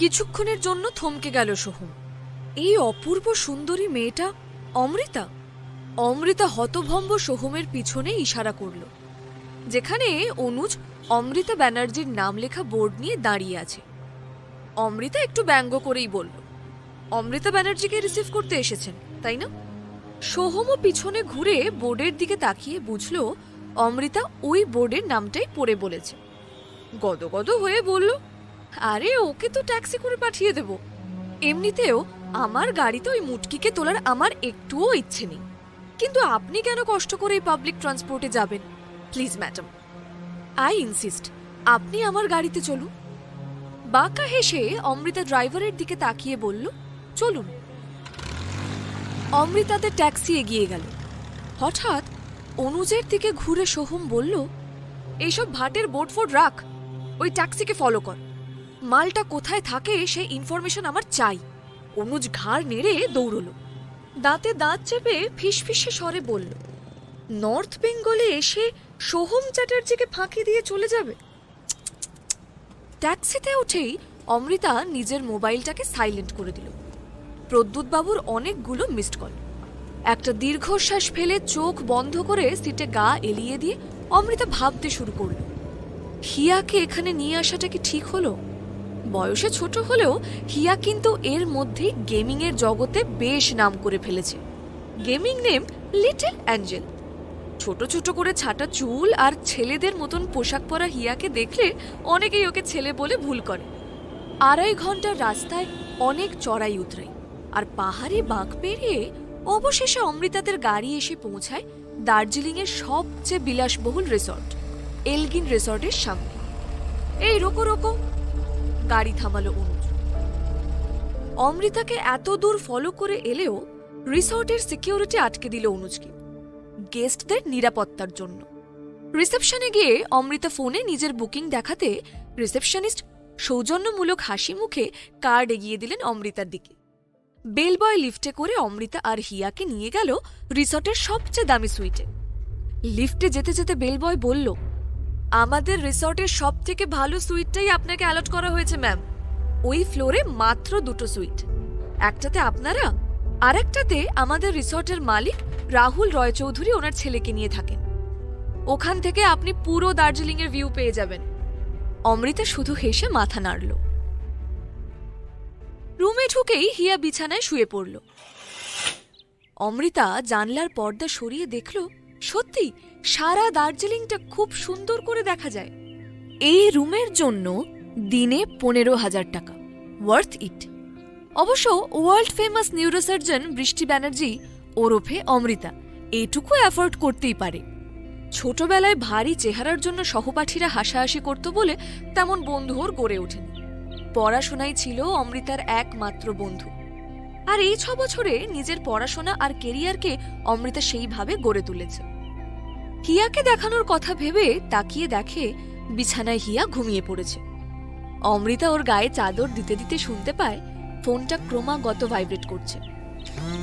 কিছুক্ষণের জন্য থমকে গেল সোহম। এই অপূর্ব সুন্দরী মেয়েটা অমৃতা? অমৃতা হতভম্ব সোহমের পিছনে ইশারা করল, যেখানে অনুজ অমৃতা ব্যানার্জির নাম লেখা বোর্ড নিয়ে দাঁড়িয়ে আছে। অমৃতা একটু ব্যঙ্গ করেই বলল, অমৃতা ব্যানার্জিকে রিসিভ করতে এসেছেন, তাই না? সোহমও পিছনে ঘুরে বোর্ডের দিকে তাকিয়ে বুঝল, অমৃতা ওই বোর্ডের নামটাই পড়ে বলেছে। গদগদ হয়ে বলল আরে, ওকে তো ট্যাক্সি করে পাঠিয়ে দেব। এমনিতেও আমার গাড়িতে ওই মুটকিকে তোলার আমার একটুও ইচ্ছে নেই। কিন্তু আপনি কেন কষ্ট করে এই পাবলিক ট্রান্সপোর্টে যাবেন? প্লিজ ম্যাডাম আই ইনসিস্ট আপনি আমার গাড়িতে চলুন। বাঁকা হেসে অমৃতা ড্রাইভারের দিকে তাকিয়ে বলল, চলুন। অমৃতাদের ট্যাক্সি এগিয়ে গেল। হঠাৎ অনুজের দিকে ঘুরে সোহম বলল এইসব ভাটের বোর্ড ফোর্ড রাখ, ওই ট্যাক্সিকে ফলো কর। মালটা কোথায় থাকে সে ইনফরমেশন আমার চাই। অনুজ ঘাড় নেড়ে দৌড়লো। দাঁতে দাঁত চেপে ফিসফিসে স্বরে বলল নর্থ বেঙ্গলে এসে সোহম চ্যাটার্জিকে ফাঁকি দিয়ে চলে যাবে? ট্যাক্সিতে উঠেই অমৃতা নিজের মোবাইলটাকে সাইলেন্ট করে দিল। প্রদ্যুৎবাবুর অনেকগুলো মিসড কল একটা দীর্ঘশ্বাস ফেলে চোখ বন্ধ করে সিটে গা এলিয়ে দিয়ে অমৃতা ভাবতে শুরু করল, হিয়াকে এখানে নিয়ে আসাটা কি ঠিক হলো? বয়সে ছোট হলেও হিয়া কিন্তু এর মধ্যেই গেমিং এর জগতে বেশ নাম করে ফেলেছে। Gaming name little angel. ছোট ছোট করে ছাটা চুল আর ছেলেদের মতন পোশাক পরা হিয়াকে দেখলে অনেকেই ওকে ছেলে বলে ভুল করে। আড়াই ঘণ্টার রাস্তায় অনেক চড়াই উতরাই আর পাহাড়ে বাঁক পেরিয়ে অবশেষে অমৃতাদের গাড়ি এসে পৌঁছায় দার্জিলিংয়ের সবচেয়ে বিলাসবহুল রিসর্ট, এলগিন রিসর্টের সামনে। এই রোকো রোকো গাড়ি থামালো অনুজ। অমৃতাকে এত দূর ফলো করে এলেও রিসর্টের সিকিউরিটি আটকে দিল অনুজকে গেস্টদের নিরাপত্তার জন্য। রিসেপশনে গিয়ে অমৃতা ফোনে নিজের বুকিং দেখাতে রিসেপশনিস্ট সৌজন্যমূলক হাসি মুখে কার্ড এগিয়ে দিলেন অমৃতার দিকে। বেলবয় লিফটে করে অমৃতা আর হিয়াকে নিয়ে গেল রিসর্টের সবচেয়ে দামি সুইটে লিফটে যেতে যেতে বেলবয় বলল আমাদের রিসর্টের সব থেকে ভালো সুইটটাই আপনাকে অ্যালট করা হয়েছে ম্যাম ওই ফ্লোরে মাত্র দুটো সুইট। একটাতে আপনারা আর একটাতে আমাদের রিসর্টের মালিক রাহুল রয়চৌধুরী ওনার ছেলেকে নিয়ে থাকেন। ওখান থেকে আপনি পুরো দার্জিলিংয়ের ভিউ পেয়ে যাবেন। অমৃতা শুধু হেসে মাথা নাড়ল। রুমে ঢুকেই হিয়া বিছানায় শুয়ে পড়ল। অমৃতা জানলার পর্দা সরিয়ে দেখল, সত্যি সারা দার্জিলিংটা খুব সুন্দর করে দেখা যায়। এই রুমের জন্য দিনে পনেরো হাজার টাকা। ওয়ার্থ ইট অবশ্য ওয়ার্ল্ড ফেমাস নিউরোসার্জন বৃষ্টি ব্যানার্জি ওরফে অমৃতা এইটুকু অ্যাফোর্ড করতেই পারে। ছোটবেলায় ভারী চেহারার জন্য সহপাঠীরা হাসাহাসি করত বলে তেমন বন্ধুর গড়ে ওঠেনি। পড়াশোনাই ছিল অমৃতার একমাত্র বন্ধু। আর এই ছ বছরে নিজের পড়াশোনা আর কেরিয়ারকে অমৃতা সেইভাবে গড়ে তুলেছে। হিয়াকে দেখানোর কথা ভেবে তাকিয়ে দেখে বিছানায় হিয়া ঘুমিয়ে পড়েছে। অমৃতা ওর গায়ে চাদর দিতে দিতে শুনতে পায় ফোনটা ক্রমাগত ভাইব্রেট করছে।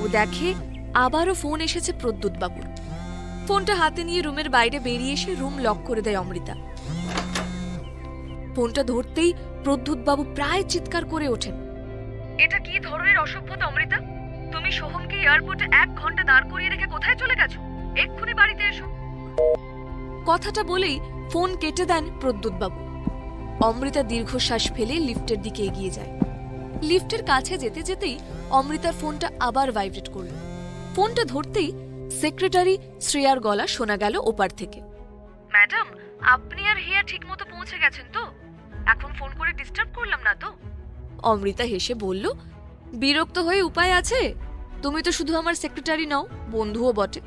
ও দেখে আবারও ফোন এসেছে প্রদ্যুৎ বাবুর ফোনটা হাতে নিয়ে রুমের বাইরে বেরিয়ে এসে রুম লক করে দেয় অমৃতা। ফোনটা ধরতেই প্রদ্যুৎ বাবু প্রায় চিৎকার করে ওঠেন। এটা কি ধরনের অসভ্যতা অমৃতা? তুমি সোহমকে এয়ারপোর্টে এক ঘণ্টা দাঁড় করিয়ে রেখে কোথায় চলে গেছো? এক্ষুনি বাড়িতে এসো। কথাটা বলেই ফোন কেটে দেন প্রদ্যুৎ বাবু অমৃতা দীর্ঘশ্বাস ফেলে লিফটের দিকে এগিয়ে যায়। লিফটের কাছে যেতে যেতেই অমৃতার ফোনটা আবার ভাইব্রেট করল। ফোনটা ধরতেই সেক্রেটারি শ্রেয়ার গলা শোনা গেল ওপার থেকে। ম্যাডাম আপনি আর হিয়া ঠিকমতো পৌঁছে গেছেন তো? এখন ফোন করে ডিস্টার্ব করলাম না তো? অমৃতা হেসে বলল বিরক্ত হয়ে উপায় আছে? তুমি তো শুধু আমার সেক্রেটারি নও বন্ধুও বটে।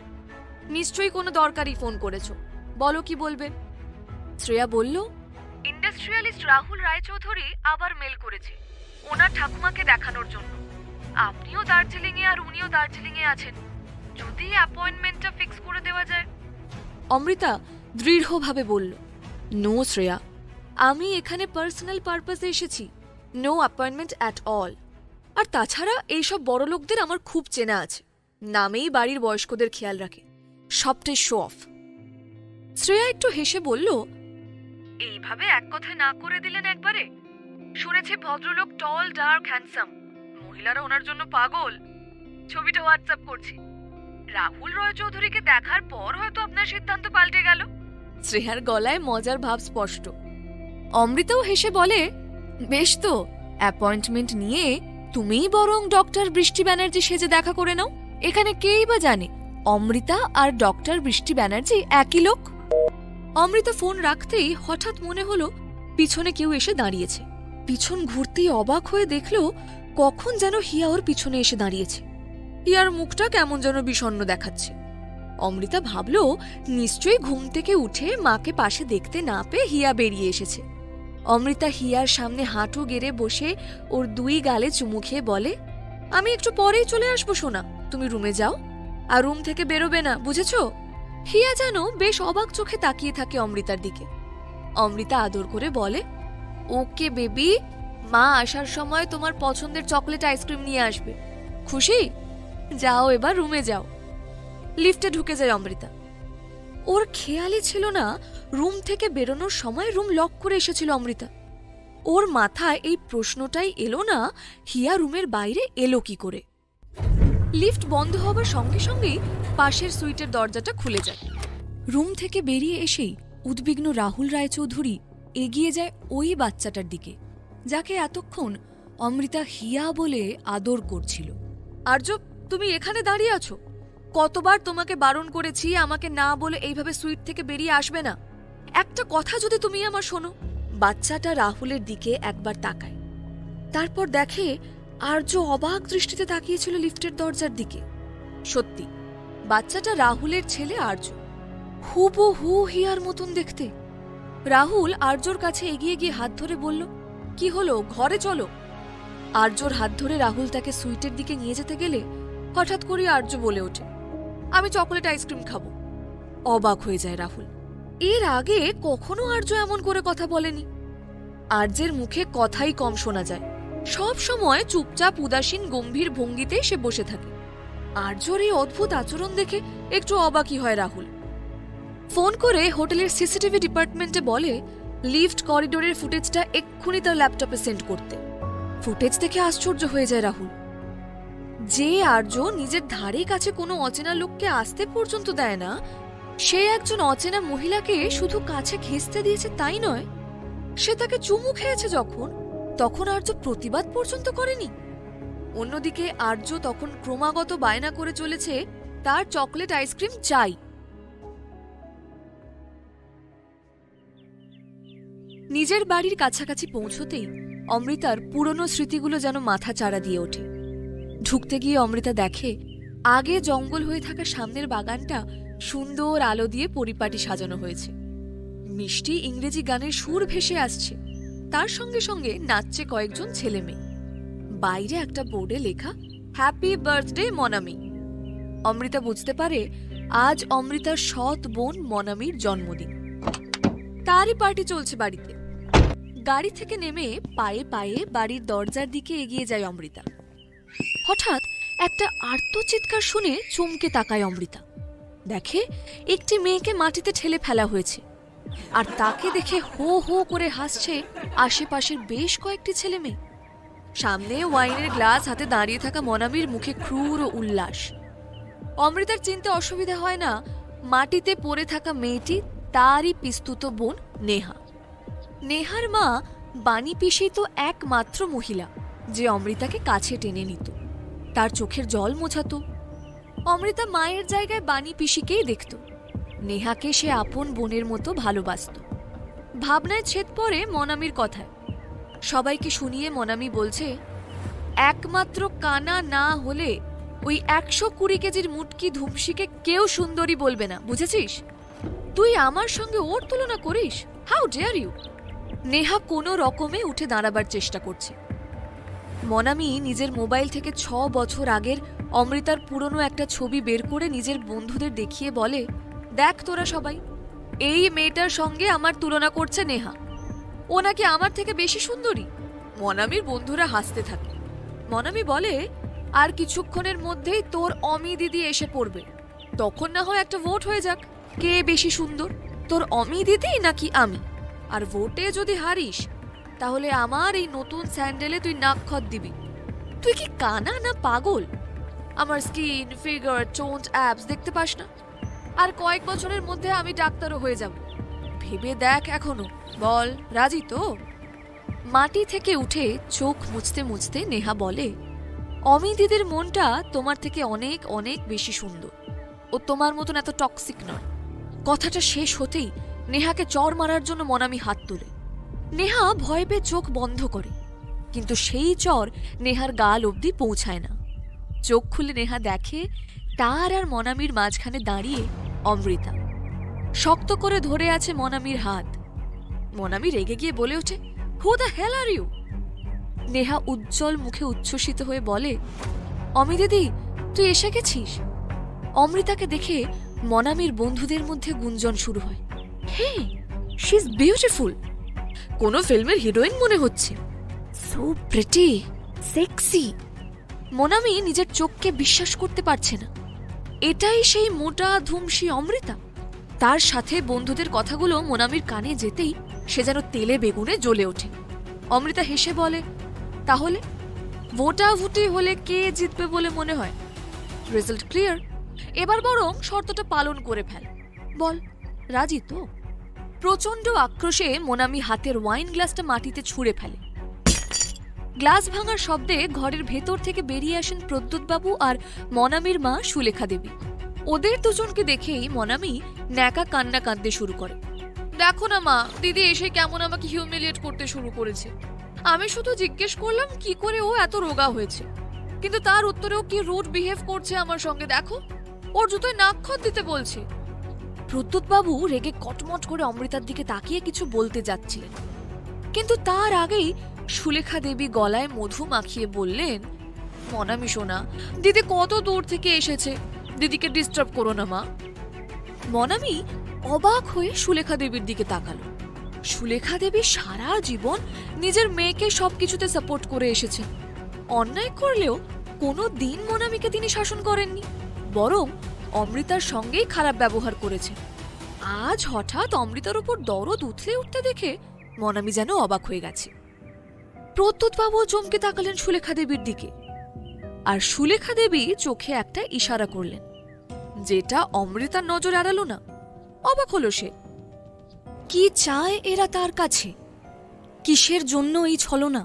নিশ্চয়ই কোনো দরকারি ফোন করেছ। বলো কি বলবে? শ্রেয়া বলল ইন্ডাস্ট্রিয়ালিস্ট রাহুল রায়চৌধুরী আবার মেল করেছে ওনার ঠাকুমাকে দেখানোর জন্য। আপনিও দার্জিলিং এ আর উনিও দার্জিলিং এ আছেন যদি অ্যাপয়েন্টমেন্টটা ফিক্স করে দেওয়া যায়। অমৃতা দৃঢ়ভাবে বলল নো শ্রেয়া আমি এখানে পার্সোনাল পারপাসে এসেছি নো অ্যাপয়েন্টমেন্ট অ্যাট অল। আর তাছাড়া এইসব বড় লোকদের আমার খুব চেনা আছে নামেই বাড়ির বয়স্কদের খেয়াল রাখে। সবটাই শো অফ শ্রেয়া একটু হেসে বলল এইভাবে এক কথায় না করে দিলেন একবারে? শুনেছি ভদ্রলোক টল ডার্ক হ্যান্ডসাম মহিলারা ওনার জন্য পাগল। ছবিটা হোয়াটসঅ্যাপ করছি। রাহুল রয় চৌধুরীকে দেখার পর হয়তো আপনার সিদ্ধান্ত পাল্টে গেল। শ্রেয়ার গলায় মজার ভাব স্পষ্ট। অমৃতাও হেসে বলে বেশ তো অ্যাপয়েন্টমেন্ট নিয়ে তুমিই বরং ডক্টর বৃষ্টি ব্যানার্জি সেজে দেখা করে নাও। এখানে কেই বা জানে? অমৃতা আর ডক্টর বৃষ্টি ব্যানার্জি একই লোক? অমৃতা ফোন রাখতেই হঠাৎ মনে হলো পিছনে কেউ এসে দাঁড়িয়েছে। পিছন ঘুরতেই অবাক হয়ে দেখল কখন যেন হিয়া ওর পিছনে এসে দাঁড়িয়েছে। হিয়ার মুখটা কেমন যেন বিষণ্ণ দেখাচ্ছে। অমৃতা ভাবল নিশ্চয়ই ঘুম থেকে উঠে মাকে পাশে দেখতে না পেয়ে হিয়া বেরিয়ে এসেছে। অমৃতা হিয়ার সামনে হাঁটু গেড়ে বসে ওর দুই গালে চুমু খেয়ে বলে, আমি একটু পরেই চলে আসব সোনা, তুমি রুমে যাও। আর রুম থেকে বেরোবে না, বুঝেছ? হিয়া যেন বেশ অবাক চোখে তাকিয়ে থাকে অমৃতার দিকে। অমৃতা আদর করে বলে, ওকে বেবি, মা আসার সময় তোমার পছন্দের চকলেট আইসক্রিম নিয়ে আসবে। খুশি? যাও এবার রুমে যাও। লিফটে ঢুকে যায় অমৃতা। ওর খেয়ালই ছিল না রুম থেকে বেরোনোর সময় রুম লক করে এসেছিল অমৃতা। ওর মাথায় এই প্রশ্নটাই এলো না, হিয়া রুমের বাইরে এলো কি করে? লিফট বন্ধ হবার সঙ্গে সঙ্গেই পাশের সুইটের দরজাটা খুলে যায়। রুম থেকে বেরিয়ে এসেই উদ্বিগ্ন রাহুল রায়চৌধুরী এগিয়ে যায় ওই বাচ্চাটার দিকে, যাকে এতক্ষণ অমৃতা হিয়া বলে আদর করছিল। আর্য, তুমি এখানে দাঁড়িয়ে আছো? কতবার তোমাকে বারণ করেছি আমাকে না বলে এইভাবে সুইট থেকে বেরিয়ে আসবে না। একটা কথা যদি তুমি আমার শোনো। বাচ্চাটা রাহুলের দিকে একবার তাকায়। তারপর দেখে আর্য অবাক দৃষ্টিতে তাকিয়েছিল লিফটের দরজার দিকে। সত্যি, বাচ্চাটা রাহুলের ছেলে আর্য। হুবু হু হিয়ার মতন দেখতে। রাহুল আর্যর কাছে এগিয়ে গিয়ে হাত ধরে বলল, কি হলো? ঘরে চলো। আর্যর হাত ধরে রাহুল তাকে সুইটের দিকে নিয়ে যেতে গেলে হঠাৎ করে আর্য বলে ওঠে, আমি চকলেট আইসক্রিম খাব। অবাক হয়ে যায় রাহুল। এর আগে কখনো আর্য এমন করে কথা বলেনি। আর্যের মুখে কথাই কম শোনা যায়। সব সময় চুপচাপ উদাসীন গম্ভীর ভঙ্গিতে সে বসে থাকে। আর্যর এই অদ্ভুত আচরণ দেখে একটু অবাকই হয় রাহুল। ফোন করে হোটেলের সিসিটিভি ডিপার্টমেন্টে বলে, লিফট করিডোরের ফুটেজটা এক্ষুনি তার ল্যাপটপে সেন্ড করতে। ফুটেজ দেখে আশ্চর্য হয়ে যায় রাহুল। যে আর্য নিজের ধারে কাছে কোনো অচেনা লোককে আসতে পর্যন্ত দেয় না, সে একজন অচেনা মহিলাকে শুধু কাছে ঘেঁচতে দিয়েছে তাই নয়, সে তাকে চুমু খেয়েছে যখন তখন আর্য প্রতিবাদ পর্যন্ত করেনি। অন্যদিকে আর্য তখন ক্রমাগত বায়না করে চলেছে, তার চকলেট আইসক্রিম চাই। নিজের বাড়ির কাছাকাছি পৌঁছতেই অমৃতার পুরনো স্মৃতিগুলো যেন মাথা চাড়া দিয়ে ওঠে। ঢুকতে গিয়ে অমৃতা দেখে, আগে জঙ্গল হয়ে থাকা সামনের বাগানটা সুন্দর আলো দিয়ে পরিপাটি সাজানো হয়েছে। মিষ্টি ইংরেজি গানের সুর ভেসে আসছে। তার সঙ্গে সঙ্গে নাচছে কয়েকজন ছেলে মেয়ে। বাইরে একটা বোর্ডে লেখা হ্যাপি বার্থডে মনামি অমৃতা বুঝতে পারে, আজ অমৃতার সৎ বোন মনামির জন্মদিন। তারই পার্টি চলছে বাড়িতে। গাড়ি থেকে নেমে পায়ে পায়ে বাড়ির দরজার দিকে এগিয়ে যায় অমৃতা। হঠাৎ একটা আর্তচিৎকার শুনে চমকে তাকায় অমৃতা। দেখে একটি মেয়েকে মাটিতে ঠেলে ফেলা হয়েছে। আর তাকে দেখে হো হো করে হাসছে আশেপাশের বেশ কয়েকটি ছেলে মেয়ে। সামনে ওয়াইনের গ্লাস, হাতে দাঁড়িয়ে থাকা মনামির মুখে ক্রূর ও উল্লাস। অমৃতার চিনতে অসুবিধা হয় না, মাটিতে পড়ে থাকা মেয়েটি তারই পিস্তুত বোন নেহা। নেহার মা বাণী পিসি তো একমাত্র মহিলা, যে অমৃতাকে কাছে টেনে নিত। তার চোখের জল মোছাতো। অমৃতা মায়ের জায়গায় বাণী পিসিকেই দেখত। নেহাকে সে আপন বোনের মতো ভালোবাসত। ভাবনায় ছেদ পড়ে মনামির কথায়। সবাইকে শুনিয়ে মনামি বলছে, একমাত্র কানা না হলে ওই একশো কুড়ি কেজির মুটকি ধুমসিকে কেউ সুন্দরী বলবে না, বুঝেছিস? তুই আমার সঙ্গে ওর তুলনা করিস? হাউ ডেয়ার ইউ নেহা কোনো রকমে উঠে দাঁড়াবার চেষ্টা করছে। মনামি নিজের মোবাইল থেকে ছ বছর আগের অমৃতার পুরনো একটা ছবি বের করে নিজের বন্ধুদের দেখিয়ে বলে দেখ তোরা সবাই। এই মেয়েটার সঙ্গে আমার তুলনা করছে নেহা। ও নাকি আমার থেকে বেশি সুন্দরী। মনামির বন্ধুরা হাসতে থাকে। মনামি বলে, আর কিছুক্ষণের মধ্যেই তোর অমি দিদি এসে পড়বে। তখন না হয় একটা ভোট হয়ে যাক, কে বেশি সুন্দর, তোর অমি দিদি নাকি আমি? আর ভোটে যদি হারিস, তাহলে আমার এই নতুন স্যান্ডেলে তুই নাক খত দিবি। তুই কি কানা না পাগল? আমার স্কিন ফিগার টোন্ড অ্যাপস দেখতে পাস না? আর কয়েক বছরের মধ্যে আমি ডাক্তারও হয়ে যাব। ভেবে দেখ এখনও। বল, রাজি তো? মাটি থেকে উঠে চোখ মুছতে মুছতে নেহা বলে অমি দিদির মনটা তোমার থেকে অনেক অনেক বেশি সুন্দর। ও তোমার মতন এত টক্সিক নয়। কথাটা শেষ হতেই নেহাকে চর মারার জন্য মনামি হাত তোলে। নেহা ভয় পেয়ে চোখ বন্ধ করে, কিন্তু সেই চর নেহার গাল অবধি পৌঁছায় না। চোখ খুলে নেহা দেখে তার আর মনামির মাঝখানে দাঁড়িয়ে অমৃতা। শক্ত করে ধরে আছে মনামির হাত। মনামি রেগে গিয়ে বলে ওঠে who the hell are you Neha উজ্জ্বল মুখে উচ্ছ্বসিত হয়ে বলে, অমি দিদি, তুই এসে গেছিস? অমৃতাকে দেখে মনামির বন্ধুদের মধ্যে গুঞ্জন শুরু হয়। হে শি ইজ বিউটিফুল কোনো ফিল্মের হিরোইন মনে হচ্ছে। সো প্রিটি সেক্সি মোনামি নিজের চোখকে বিশ্বাস করতে পারছে না। এটাই সেই মোটা, ধুমসি অমৃতা। তার সাথে বন্ধুদের কথাগুলো মোনামির কানে যেতেই সে যেন তেলে বেগুনে জ্বলে ওঠে। অমৃতা হেসে বলে, তাহলে? ভোটাভুটি হলে কে জিতবে বলে মনে হয়? রেজাল্ট ক্লিয়ার এবার বরং শর্তটা পালন করে ফেল। বল, রাজি তো? প্রচণ্ড আক্রোশে মোনামি হাতের ওয়াইন গ্লাসটা মাটিতে ছুঁড়ে ফেলে। গ্লাস ভাঙার শব্দে ঘরের ভেতর থেকে বেরিয়ে আসেন প্রদ্যুৎবাবু আর মনামির মা সুলেখা দেবী। ওদের দুজনকে দেখেই মনামি ন্যাকা কান্না কাঁদতে শুরু করে। দেখো না মা, দিদি এসে কেমন আমাকে হিউমিলিয়েট করতে শুরু করেছে। আমি শুধু জিজ্ঞেস করলাম কি করে ও এত রোগা হয়েছে। কিন্তু তার উত্তরেও কি রুট বিহেভ করছে আমার সঙ্গে দেখো। ওর জুতোয় নাক্ষর দিতে বলছে। প্রদ্যুৎবাবু রেগে কটমট করে অমৃতার দিকে তাকিয়ে কিছু বলতে যাচ্ছিলেন। কিন্তু তার আগেই সুলেখা দেবী গলায় মধু মাখিয়ে বললেন, মনামি সোনা, দিদি কত দূর থেকে এসেছে? দিদিকে ডিস্টার্ব করো না, মা। মনামি অবাক হয়ে সুলেখা দেবীর দিকে তাকালো। সুলেখা দেবী সারা জীবন নিজের মেয়েকে সবকিছুতে সাপোর্ট করে এসেছেন। অন্যায় করলেও কোনো দিন মনামিকে তিনি শাসন করেননি, বরং অমৃতার সঙ্গেই খারাপ ব্যবহার করেছেন। আজ হঠাৎ অমৃতার উপর দরদ উথলে উঠতে দেখে মনামি যেন অবাক হয়ে গেছে। প্রত্যুৎবাবুও চমকে তাকালেন সুলেখা দেবীর দিকে। আর সুলেখা দেবী চোখে একটা ইশারা করলেন, যেটা অমৃতার নজর এড়ালো না, অবাক হল সে। কি চায় এরা তার কাছে? কিসের জন্য এই ছলনা?